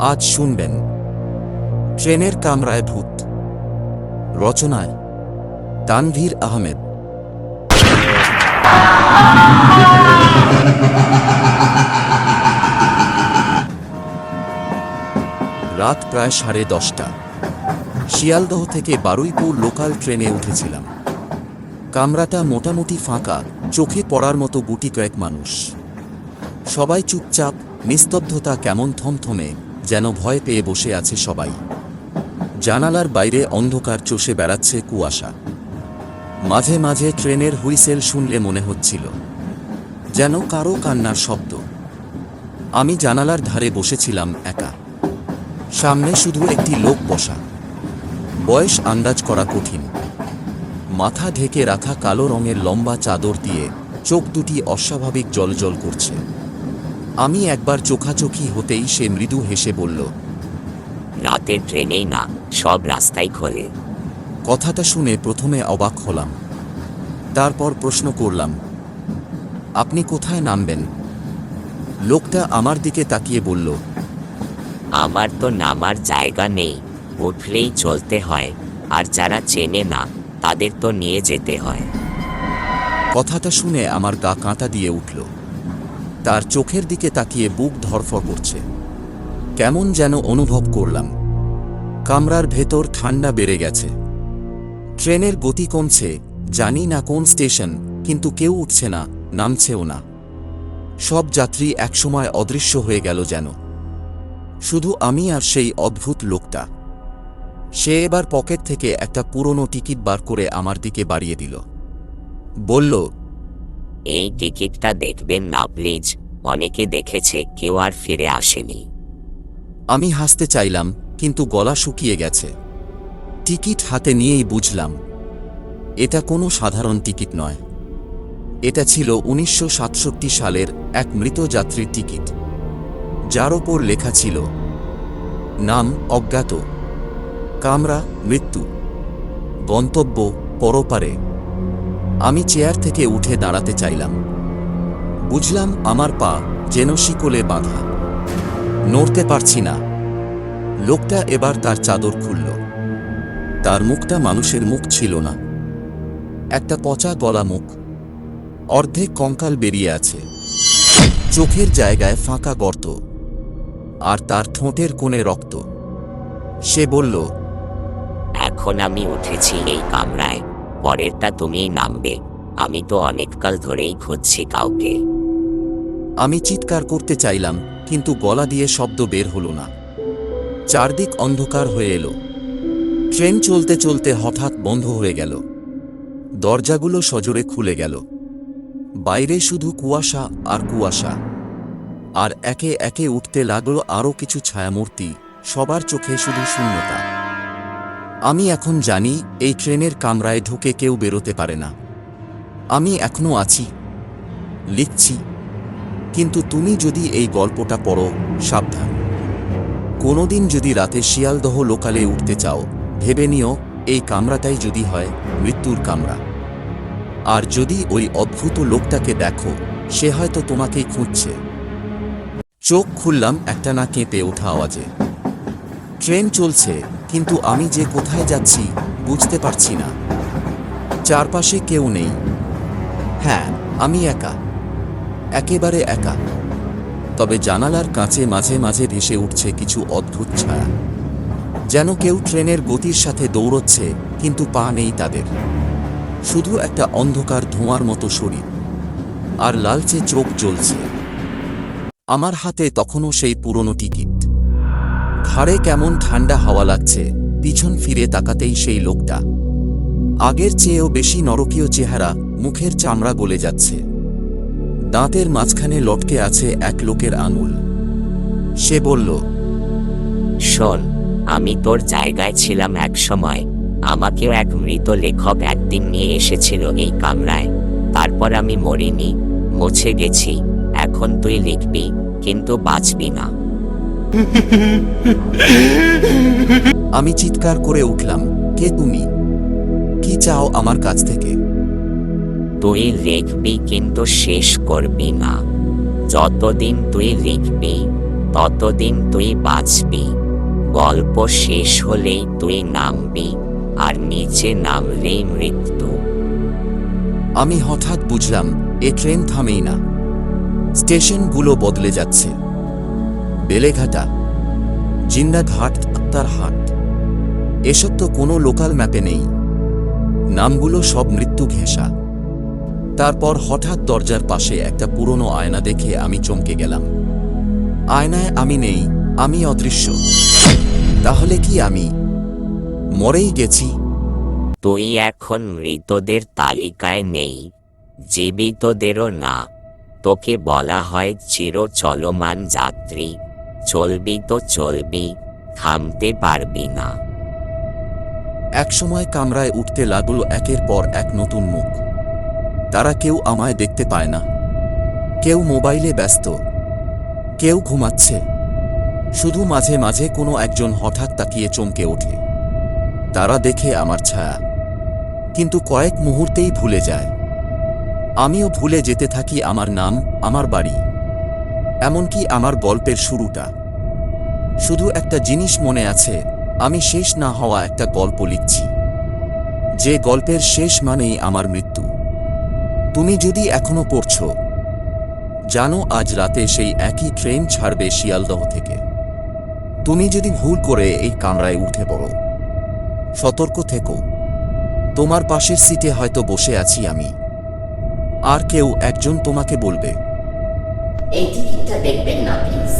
আজ শুনবেন ট্রেনের কামরায় ভূত। রচনায় তানভীর আহমেদ। রাত প্রায় সাড়ে দশটা। শিয়ালদহ থেকে বারুইপুর লোকাল ট্রেনে উঠেছিলাম। কামরাটা মোটামুটি ফাঁকা, চোখে পড়ার মতো গুটি কয়েক মানুষ। সবাই চুপচাপ, নিস্তব্ধতা কেমন থমথমে যেন ভয় পেয়ে বসে আছে সবাই। জানালার বাইরে অন্ধকার চষে বেড়াচ্ছে কুয়াশা। মাঝে মাঝে ট্রেনের হুইসেল শুনলে মনে হচ্ছিল, যেন কারও কান্নার শব্দ। আমি জানালার ধারে বসেছিলাম একা। সামনে শুধু একটি লোক বসা। বয়স আন্দাজ করা কঠিন। মাথা ঢেকে রাখা কালো রঙের লম্বা চাদর দিয়ে চোখ দুটি অস্বাভাবিক জলজল করছে। আমি একবার চোখাচোখি হতেই সে মৃদু হেসে বলল রাতের ট্রেনেই না সব রাস্তাই খোলে। কথাটা শুনে প্রথমে অবাক হলাম। তারপর প্রশ্ন করলাম আপনি কোথায় নামবেন? লোকটা আমার দিকে তাকিয়ে বলল আমার তো নামার জায়গা নেই উঠলেই চলতে হয় আর যারা চেনে না তাদের তো নিয়ে যেতে হয়। কথাটা শুনে আমার গা কাঁটা দিয়ে উঠল। তার চোখের দিকে তাকিয়ে বুক ধরফর করছে। কেমন যেন অনুভব করলাম। কামরার ভেতর ঠান্ডা বেড়ে গেছে। ট্রেনের গতি কমছে, জানি না কোন স্টেশন, কিন্তু কেউ উঠছে না, নামছেও না। সব যাত্রী একসময় অদৃশ্য হয়ে গেল যেন। শুধু আমি আর সেই অদ্ভুত লোকটা। সে এবার পকেট থেকে একটা পুরনো টিকিট বার করে আমার দিকে বাড়িয়ে দিল। বলল এই টিকিটটা দেখবেন না, প্লিজ। অনেকে দেখেছে, কেউ আর ফিরে আসেনি। আমি হাসতে চাইলাম, কিন্তু গলা শুকিয়ে গেছে। টিকিট হাতে নিয়েই বুঝলাম, এটা কোনো সাধারণ টিকিট নয়। এটা ছিল উনিশশো সাতষট্টি সালের এক মৃত যাত্রীর টিকিট। যার ওপর লেখা ছিল, নাম অজ্ঞাত। কামরা, মৃত্যু। গন্তব্য, পরপারে। আমি চেয়ার থেকে উঠে দাঁড়াতে চাইলাম। বুঝলাম আমার পা যেন শিকলে বাঁধা। নড়তে পারছি না। লোকটা এবার তার চাদর খুলল। তার মুখটা মানুষের মুখ ছিল না। একটা পচা গলা মুখ। অর্ধেক কঙ্কাল বেরিয়ে আছে। চোখের জায়গায় ফাঁকা গর্ত। আর তার ঠোঁটের কোণে রক্ত। সে বলল, এখন আমি উঠেছি এই কামরায়। পরেরটা তুমিই নামবে। আমি তো অনেককাল ধরেই খুঁজছি কাউকে। আমি চিৎকার করতে চাইলাম, কিন্তু গলা দিয়ে শব্দ বের হলো না। চারদিক অন্ধকার হয়ে এলো। ট্রেন চলতে চলতে হঠাৎ বন্ধ হয়ে গেল। দরজাগুলো সজোরে খুলে গেল। বাইরে শুধু কুয়াশা আর কুয়াশা। আর একে একে উঠতে লাগল আরও কিছু ছায়ামূর্তি, সবার চোখে শুধু শূন্যতা। আমি এখন জানি, এই ট্রেনের কামরায় ঢুকে কেউ বেরোতে পারে না। আমি এখনও আছি। লিখছি। কিন্তু তুমি যদি এই গল্পটা পড়ো, সাবধান। কোনোদিন যদি রাতে শিয়ালদহ লোকালে উঠতে চাও, ভেবে নিও, এই কামরাটাই যদি হয়, মৃত্যুর কামরা। আর যদি ওই অদ্ভুত লোকটাকে দেখো, সে হয়তো তোমাকেই খুঁজছে। চোখ খুললাম একটা না কেঁপে ওঠা আওয়াজে। ট্রেন চলছে। কিন্তু আমি যে কোথায় যাচ্ছি বুঝতে পারছি না। চারপাশে কেউ নেই। হ্যাঁ আমি একা। একেবারে একা। তবে জানালার কাঁচে মাঝে মাঝে ভেসে উঠছে কিছু অদ্ভুত ছায়া। যেন কেউ ট্রেনের গতির সাথে দৌড়চ্ছে, কিন্তু পা নেই তাদের। শুধু একটা অন্ধকার ধোঁয়ার মতো শরীর। আর লালচে চোখ জ্বলছে। আমার হাতে তখনও সেই পুরনো টিকিট। ঘাড়ে কেমন ঠান্ডা হাওয়া লাগছে, পিছন ফিরে তাকাতেই সেই লোকটা। আগের চেয়েও বেশি নরকীয় চেহারা, মুখের চামড়া গলে যাচ্ছে। দাঁতের মাঝখানে লটকে আছে এক লোকের আঙুল। সে বলল, শোন, আমি তোর জায়গায় ছিলাম এক সময়। আমাকেও এক মৃত লেখক একদিন নিয়ে এসেছিল এই কামরায়। তারপর আমি মরিনি, মুছে গেছি। এখন তুই লিখবি, কিন্তু বাঁচবি না। আমি চিৎকার করে উঠলাম কে তুমি? কি চাও আমার কাছ থেকে? তুই লিখবি কিন্তু শেষ করবি না। যতদিন তুই লিখবি ততদিন তুই বাঁচবি। গল্প শেষ হলেই তুই নামবি আর নিচে নামলেই মৃত্যু। আমি হঠাৎ বুঝলাম এ ট্রেন থামেই না। স্টেশনগুলো বদলে যাচ্ছে। বেলেঘাটা জিন্দাঘাট আক্তার হাট। এসব তো কোনো লোকাল ম্যাপে নেই। নামগুলো সব মৃত্যু ঘেঁষা। তারপর হঠাৎ দরজার পাশে একটা পুরনো আয়না দেখে আমি চমকে গেলাম। আয়নায় আমি নেই, আমি অদৃশ্য। তাহলে কি আমি? মরেই গেছি। তুই এখন মৃতদের তালিকায় নেই, জীবিতদেরও না। তোকে বলা হয় চির চলমান যাত্রী। চলবি তো চলবি, থামতে পারবি না। একসময় কামরায় উঠতে লাগল একের পর এক নতুন মুখ। তারা কেউ আমায় দেখতে পায় না। কেউ মোবাইলে ব্যস্ত। কেউ ঘুমাচ্ছে। শুধু মাঝে মাঝে কোনো একজন হঠাৎ তাকিয়ে চমকে ওঠে। তারা দেখে আমার ছায়া। কিন্তু কয়েক মুহূর্তেই ভুলে যায়। আমিও ভুলে যেতে থাকি আমার নাম, আমার বাড়ি। এমনকি আমার গল্পের শুরুটা। শুধু একটা জিনিস মনে আছে, আমি শেষ না হওয়া একটা গল্প লিখছি। যে গল্পের শেষ মানেই আমার মৃত্যু। তুমি যদি এখনও পড়ছ, জানো আজ রাতে সেই একই ট্রেন ছাড়বে শিয়ালদহ থেকে। তুমি যদি ভুল করে এই কামরায় উঠে পড়ো, সতর্ক থেকো। তোমার পাশের সিটে হয়তো বসে আছি আমি। আর কেউ একজন তোমাকে বলবে। এই টিকিটটা দেখবেন না প্লিজ